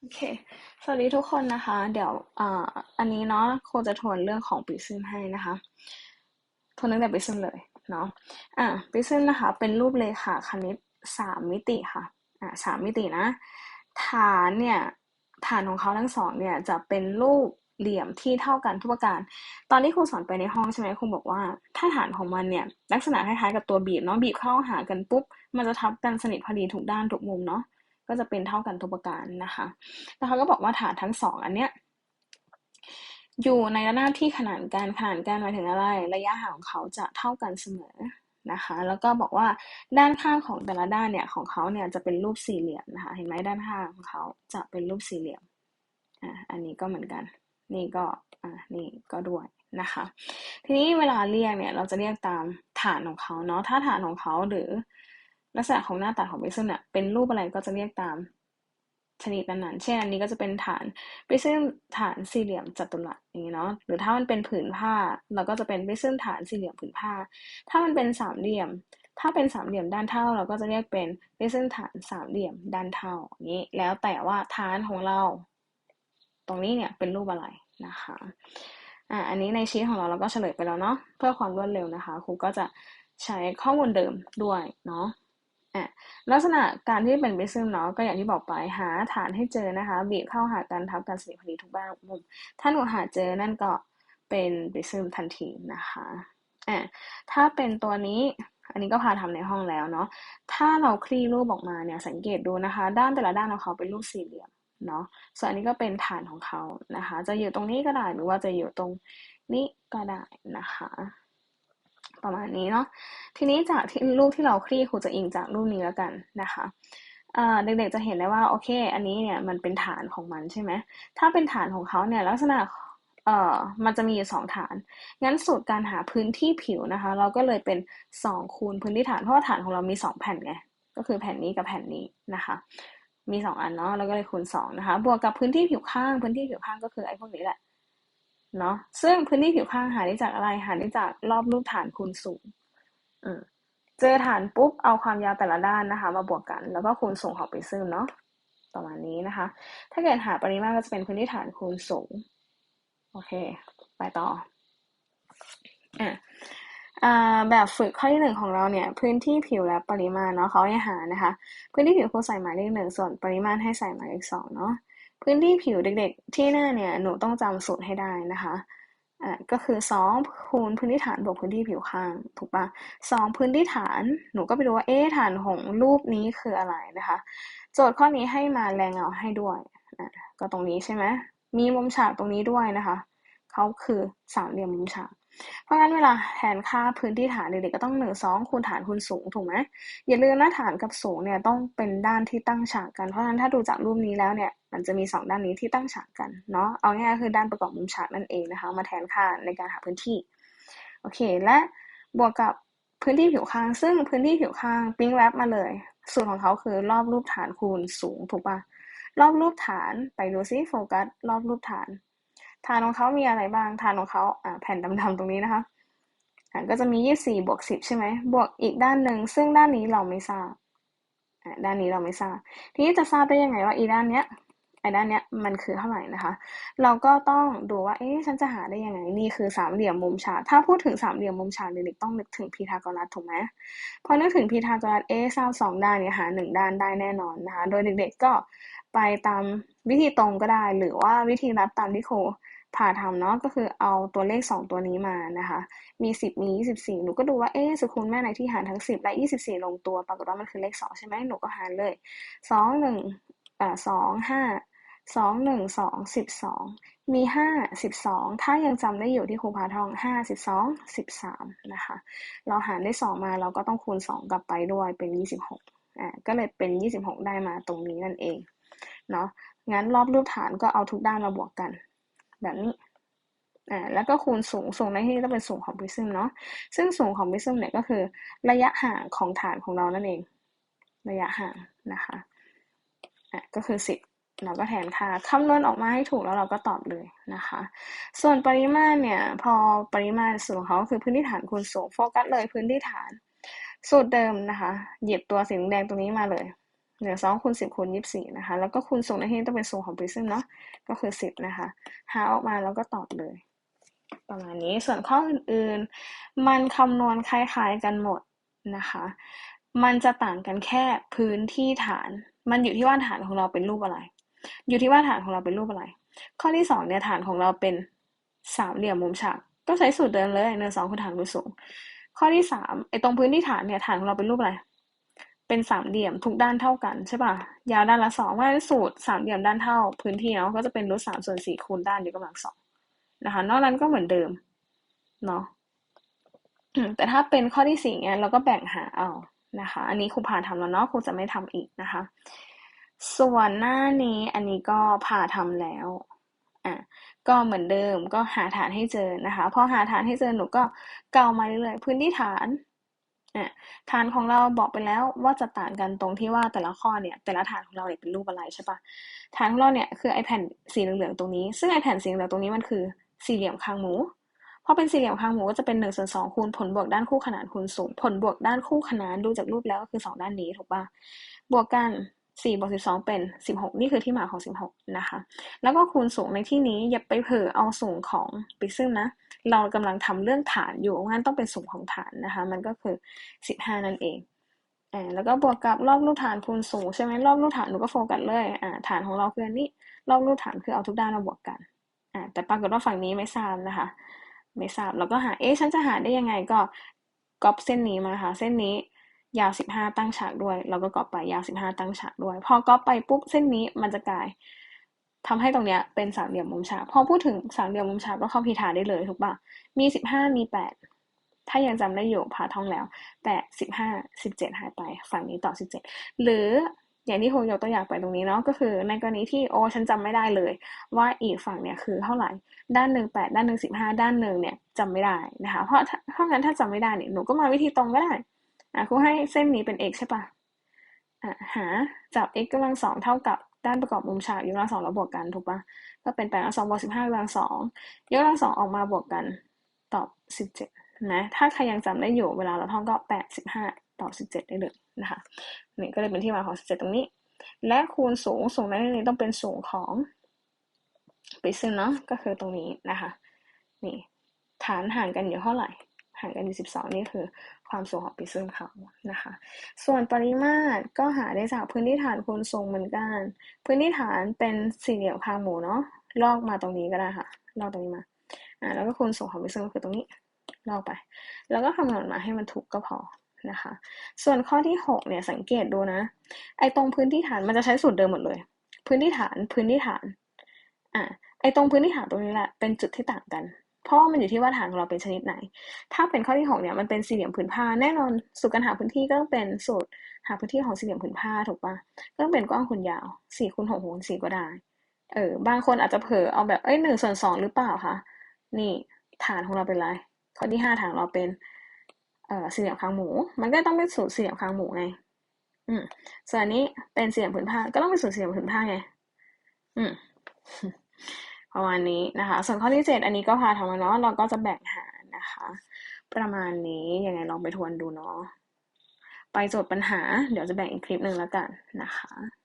โอเค สวัสดีทุกคนนะคะ เดี๋ยวออันนี้เนาะครูจะทวนเรื่องของปิซึมให้นะคะ ทวนตั้งแต่ปิซึมเลยเนาะ อ่าปริซึมนะคะ เป็นรูปเลขาคณิตสามมิติค่ะ อ่าสามมิตินะ ฐานเนี่ย ฐานของเขาทั้งสองเนี่ยจะเป็นรูปเหลี่ยมที่เท่ากันทุกประการ ตอนที่ครูสอนไปในห้องใช่ไหมครูบอกว่า ถ้าฐานของมันเนี่ยลักษณะคล้ายๆกับตัวบีบเนาะ บีบเข้าหากันปุ๊บ มันจะทับกันสนิทพอดีทุกด้านทุกมุมเนาะ ก็จะเป็นเท่ากันทุกประการนะคะแล้วเขาก็บอกว่าฐานทั้งสองอันเนี้ยอยู่ในระนาบที่ขนานกันขนานกันหมายถึงอะไร ระยะห่างของเขาจะเท่ากันเสมอนะคะ แล้วก็บอกว่าด้านข้างของแต่ละด้านเนี่ยของเขาเนี่ยจะเป็นรูปสี่เหลี่ยมนะคะ เห็นไหมด้านข้างของเขาจะเป็นรูปสี่เหลี่ยมอ่าอันนี้ก็เหมือนกัน นี่ก็อ่านี่ก็ด้วยนะคะ ทีนี้เวลาเรียกเนี่ยเราจะเรียกตามฐานของเขาเนาะถ้าฐานของเขาหรือ ลักษณะของหน้าตัดของ prism เนี่ยเป็นรูปอะไรก็จะเรียกตามชนิดนั้นๆ เช่นอันนี้ก็จะเป็นฐาน prism ฐานสี่เหลี่ยมจัตุรัสอย่างนี้เนาะ หรือถ้ามันเป็นผืนผ้า เราก็จะเป็น prism ฐานสี่เหลี่ยมผืนผ้า ถ้ามันเป็นสามเหลี่ยม ถ้าเป็นสามเหลี่ยมด้านเท่า เราก็จะเรียกเป็น prism ฐานสามเหลี่ยมด้านเท่าอย่างนี้ แล้วแต่ว่าฐานของเรา ตรงนี้เนี่ยเป็นรูปอะไรนะคะ อ่า อันนี้ในชีทของเราเราก็เฉลยไปแล้วเนาะ เพื่อความรวดเร็วนะคะ ครูก็จะใช้ข้อมูลเดิมด้วยเนาะ อะลักษณะการที่เป็น prism เนาะก็อย่างที่บอกไปหาฐานให้เจอนะคะ บีบเข้าหากันทับกันสนิทพอดีทุกบ้านมุม ถ้าหนูหาเจอนั่นก็เป็น prism ทันทีนะคะอะถ้าเป็นตัวนี้อันนี้ก็พาทำในห้องแล้วเนาะถ้าเราคลี่รูปออกมาเนี่ยสังเกตดูนะคะ ด้านแต่ละด้านของเขาเป็นรูปสี่เหลี่ยมเนาะส่วนอันนี้ก็เป็นฐานของเขานะคะ จะอยู่ตรงนี้ก็ได้หรือว่าจะอยู่ตรงนี้ก็ได้นะคะ ประมาณนี้เนาะทีนี้จากที่รูปที่เราคลี่ครูจะอิงจากรูปนี้แล้วกันนะคะเด็กๆจะเห็นได้ว่าโอเค อันนี้เนี่ยมันเป็นฐานของมันใช่ไหมถ้าเป็นฐานของเขาเนี่ยลักษณะเอ่อมันจะมีอยู่สองฐาน งั้นสูตรการหาพื้นที่ผิวนะคะ เราก็เลยเป็นสองคูณพื้นที่ฐานเพราะว่าฐานของเรามีสองแผ่นไง ก็คือแผ่นนี้กับแผ่นนี้นะคะ มีสองอันเนาะแล้วก็เลยคูณสองนะคะ บวกกับพื้นที่ผิวข้าง พื้นที่ผิวข้างก็คือไอ้พวกนี้แหละ เนาะซึ่งพื้นที่ผิวข้างหาได้จากอะไรหาได้จากรอบรูปฐานคูณสูงเจอฐานปุ๊บเอาความยาวแต่ละด้านนะคะ มาบวกกัน แล้วก็คูณสูงของปริซึมเนาะประมาณนี้นะคะ ถ้าเกิดหาปริมาตรก็จะเป็นพื้นที่ฐานคูณสูงโอเค ไปต่ออ่าแบบฝึกข้อที่หนึ่งของเราเนี่ย พื้นที่ผิวและปริมาณเนาะเขาให้หานะคะ พื้นที่ผิวครูใส่หมายเลขหนึ่งส่วนปริมาณให้ใส่หมายเลขสองเนาะ พื้นที่ผิวเด็กๆ ที่หน้าเนี่ยหนูต้องจำสูตรให้ได้นะคะอ่าก็คือสองคูณพื้นที่ฐานบวกพื้นที่ผิวข้างถูกปะสองพื้นที่ฐานหนูก็ไปดูว่าเอ๊ฐานของรูปนี้คืออะไรนะคะ โจทย์ข้อนี้ให้มาแรงเงาให้ด้วยอ่าก็ตรงนี้ใช่ไหมมีมุมฉากตรงนี้ด้วยนะคะเขาคือสามเหลี่ยมมุมฉาก เพราะงั้นเวลาแทนค่าพื้นที่ฐานเด็กๆก็ต้องหนึ่งสองคูณฐานคูณสูงถูกไหมอย่าลืมนะฐานกับสูงเนี่ยต้องเป็นด้านที่ตั้งฉากกันเพราะฉะนั้นถ้าดูจากรูปนี้แล้วเนี่ย มันจะมีสองด้านนี้ที่ตั้งฉากกันเนาะเอาง่ายๆคือด้านประกอบมุมฉากนั่นเองนะคะมาแทนค่าในการหาพื้นที่โอเคและบวกกับพื้นที่ผิวข้าง ซึ่งพื้นที่ผิวข้างปิ้งแวบมาเลย สูตรของเขาคือรอบรูปฐานคูณสูงถูกปะรอบรูปฐานไปดูซิโฟกัสรอบรูปฐาน ฐานของเขามีอะไรบ้างฐานของเขาแผ่นดำๆตรงนี้นะคะอ่าก็จะมียี่สี่บวกสิบใช่ไหมบวกอีกด้านหนึ่งซึ่งด้านนี้เราไม่ทราบด้านนี้เราไม่ทราบ ทีนี้จะทราบได้ยังไงว่าอีด้านเนี้ย ไอ้ด้านเนี้ยมันคือเท่าไหร่นะคะ เราก็ต้องดูว่า เอ๊ะฉันจะหาได้ยังไง นี่คือสามเหลี่ยมมุมฉากถ้าพูดถึงสามเหลี่ยมมุมฉากเด็กๆต้องนึกถึงพีทาโกรัสถูกไหมพอนึกถึงพีทาโกรัสเอ๊ะทราบสองด้านเนี่ยหาหนึ่งด้านได้แน่นอนนะคะ โดยเด็กๆก็ไปตามวิธีตรงก็ได้ หรือว่าวิธีรับตามที่ครูผ่าทำเนาะก็คือเอาตัวเลขสองตัวนี้มานะคะ มีสิบมียี่สิบสี่หนูก็ดูว่าเอ๊สุคูณแม่ไหนที่หารทั้งสิบและยี่สิบสี่ลงตัว ปรากฏว่ามันคือเลขสองใช่ไหมหนูก็หารเลยสองหนึ่งอ่าสองห้า สองหนึ่งสองสิบสองมีห้าสิบสองถ้ายังจำได้อยู่ที่ครูพาทองห้าสิบสองสิบสามนะคะ เราหารได้สองมาเราก็ต้องคูณสองกลับไปด้วยเป็นยี่สิบหกอ่าก็เลยเป็นยี่สิบหกได้มาตรงนี้นั่นเองเนาะงั้นรอบรูปฐานก็เอาทุกด้านมาบวกกัน แบบนี้อ่าแล้วก็คูณสูงสูงในที่นี้ก็เป็นสูงของพิซึมเนาะซึ่งสูงของพิซึมเนี่ยก็คือ ระยะห่างของฐานของเรานั่นเอง ระยะห่างนะคะอะก็คือสิบ เราก็แทนค่าคำนวณออกมาให้ถูกแล้วเราก็ตอบเลยนะคะ ส่วนปริมาณเนี่ยพอปริมาณสูงของเขาคือพื้นที่ฐานคูณสูงโฟกัสเลยพื้นที่ฐาน สูตรเดิมนะคะ หยิบตัวสีแดงตรงนี้มาเลยเหนึ่งสองคูณสิบคูณยี่สิบสี่นะคะ แล้วก็คูณสูงในที่ต้องเป็นสูงของ prism เนาะก็คือสิบนะคะ หาออกมาแล้วก็ตอบเลย ประมาณนี้ส่วนข้ออื่นๆ มันคำนวณคล้ายๆกันหมดนะคะ มันจะต่างกันแค่พื้นที่ฐาน มันอยู่ที่ว่าฐานของเราเป็นรูปอะไร อยู่ที่ว่าฐานของเราเป็นรูปอะไร ข้อที่สองเนี่ยฐานของเราเป็นสามเหลี่ยมมุมฉาก ก็ใช้สูตรเดิมเลยเนินสองคือฐานคูณสูง ข้อที่สามไอ้ตรงพื้นที่ฐานเนี่ยฐานของเราเป็นรูปอะไร เป็นสามเหลี่ยมทุกด้านเท่ากันใช่ป่ะ ยาวด้านละสองว่าสูตรสามเหลี่ยมด้านเท่า พื้นที่เนาะก็จะเป็นรูทสามส่วนสี่คูณด้านยกกำลังสองนะคะ นอกนั้นก็เหมือนเดิมเนาะแต่ถ้าเป็นข้อที่สี่เนี่ยเราก็แบ่งหาเอานะคะ อันนี้ครูพาทำแล้วเนาะครูจะไม่ทำอีกนะคะ ส่วนหน้านี้อันนี้ก็พาทำแล้ว อะ ก็เหมือนเดิมก็หาฐานให้เจอนะคะ พอหาฐานให้เจอหนูก็เกามาเรื่อยๆ พื้นที่ฐานอะฐานของเราบอกไปแล้วว่าจะต่างกันตรงที่ว่าแต่ละข้อเนี่ย แต่ละฐานของเราเนี่ยเป็นรูปอะไรใช่ปะฐานของเราเนี่ยคือไอแผ่นสีเหลืองๆตรงนี้ ซึ่งไอแผ่นสีเหลืองตรงนี้มันคือสี่เหลี่ยมคางหมูพอเป็นสี่เหลี่ยมคางหมูก็จะเป็นหนึ่งส่วนสองคูณผลบวกด้านคู่ขนานคูณสูงผลบวกด้านคู่ขนานดูจากรูปแล้วก็คือสองด้านนี้ถูกปะบวกกัน สี่บวกสิบสองเป็นสิบหกนี่คือที่มาของสิบหกนะคะ แล้วก็คูณสูงในที่นี้อย่าไปเผลอเอาสูงของปิกซึมนะ เรากำลังทำเรื่องฐานอยู่งั้นต้องเป็นสูงของฐานนะคะ มันก็คือสิบห้านั่นเองอ่าแล้วก็บวกกับรอบรูปฐานคูณสูงใช่ไหมรอบรูปฐานหนูก็โฟกัสเลยอ่าฐานของเราคืออันนี้รอบรูปฐานคือเอาทุกด้านมาบวกกันอ่าแต่ปรากฏว่าฝั่งนี้ไม่ทราบนะคะ ไม่ทราบเราก็หาเอ๊ะฉันจะหาได้ยังไงก็ก๊อปเส้นนี้มาค่ะเส้นนี้ ยาวสิบห้าตั้งฉากด้วยเราก็ก๊อปไปยาวสิบห้าตั้งฉากด้วย พอก๊อปไปปุ๊บเส้นนี้มันจะกลายทำให้ตรงเนี้ยเป็นสามเหลี่ยมมุมฉาก พอพูดถึงสามเหลี่ยมมุมฉากก็เข้าพีฐาได้เลยถูกปะมีสิบห้ามีแปดถ้ายังจำได้อยู่พาท่องแล้วแต่สิบห้าสิบเจ็ดหายไป ฝั่งนี้ต่อสิบเจ็ดหรืออย่างที่ครูยกตัวอย่างไปตรงนี้เนาะก็คือ ในกรณีที่โอ้ฉันจำไม่ได้เลย ว่าอีกฝั่งเนี่ยคือเท่าไหร่ด้านหนึ่งแปดด้านหนึ่งสิบห้าด้านหนึ่งเนี่ยจำไม่ได้นะคะ เพราะเพราะงั้นถ้าจำไม่ได้เนี่ยหนูก็มาวิธีตรงก็ได้ อะครูให้เส้นนี้เป็น x ใช่ปะอะหาจับ x กำลังสองเท่ากับด้านประกอบมุมฉากยกกำลังสองแล้วบวกกันถูกปะก็เป็นแปดกำลังสองบวกสิบห้ากำลังสองยกกำลังสองออกมาบวกกันตอบสิบเจ็ดนะถ้าใครยังจำได้อยู่เวลาเราท่องก็แปดสิบห้าตอบสิบเจ็ดได้เลยนะคะนี่ก็เลยเป็นที่มาของสิบเจ็ดตรงนี้ และคูณสูงสูงในนี้ต้องเป็นสูงของปิซึมเนาะก็คือตรงนี้นะคะนี่ฐานห่างกันอยู่เท่าไหร่ห่างกันอยู่สิบสองนี่คือ ความสูงของปิซึมเขานะคะ ส่วนปริมาตรก็หาได้จากพื้นที่ฐานคูณสูงเหมือนกัน พื้นที่ฐานเป็นสี่เหลี่ยมคางหมูเนาะลอกมาตรงนี้ก็ได้ค่ะ ลอกตรงนี้มาอ่าแล้วก็คูณสูงของปิซึมก็คือตรงนี้ลอกไป แล้วก็คำนวณมาให้มันถูกก็พอนะคะ ส่วนข้อที่หกเนี่ยสังเกตดูนะ ไอ้ตรงพื้นที่ฐานมันจะใช้สูตรเดิมหมดเลย พื้นที่ฐานพื้นที่ฐานอ่าไอ้ตรงพื้นที่ฐานตรงนี้แหละเป็นจุดที่ต่างกัน เพราะมันอยู่ที่ว่าฐานของเราเป็นชนิดไหน ถ้าเป็นข้อที่หกเนี่ยมันเป็นสี่เหลี่ยมผืนผ้าแน่นอนสูตรการหาพื้นที่ก็ต้องเป็นสูตรหาพื้นที่ของสี่เหลี่ยมผืนผ้าถูกปะก็ต้องเป็นกว้างคูณยาวสี่คูณหกคูณสี่ก็ได้เออบางคนอาจจะเผลอเอาแบบเอ้ยหนึ่งส่วนสองหรือเปล่าคะนี่ฐานของเราเป็นไรข้อที่ห้าฐานเราเป็นเอ่อสี่เหลี่ยมคางหมู มันก็ต้องเป็นสูตรสี่เหลี่ยมคางหมูไงอืมส่วนนนี้เป็นสี่เหลี่ยมผืนผ้าก็ต้องเป็นสูตรสี่เหลี่ยมผืนผ้าไงอืม ประมาณนี้นะคะ ส่วนข้อที่เจ็ดอันนี้ก็พาทำมาเนาะเราก็จะแบ่งหารนะคะ ประมาณนี้ยังไงลองไปทวนดูเนาะไปโจทย์ปัญหา เดี๋ยวจะแบ่งอีกคลิปหนึ่งแล้วกันนะคะ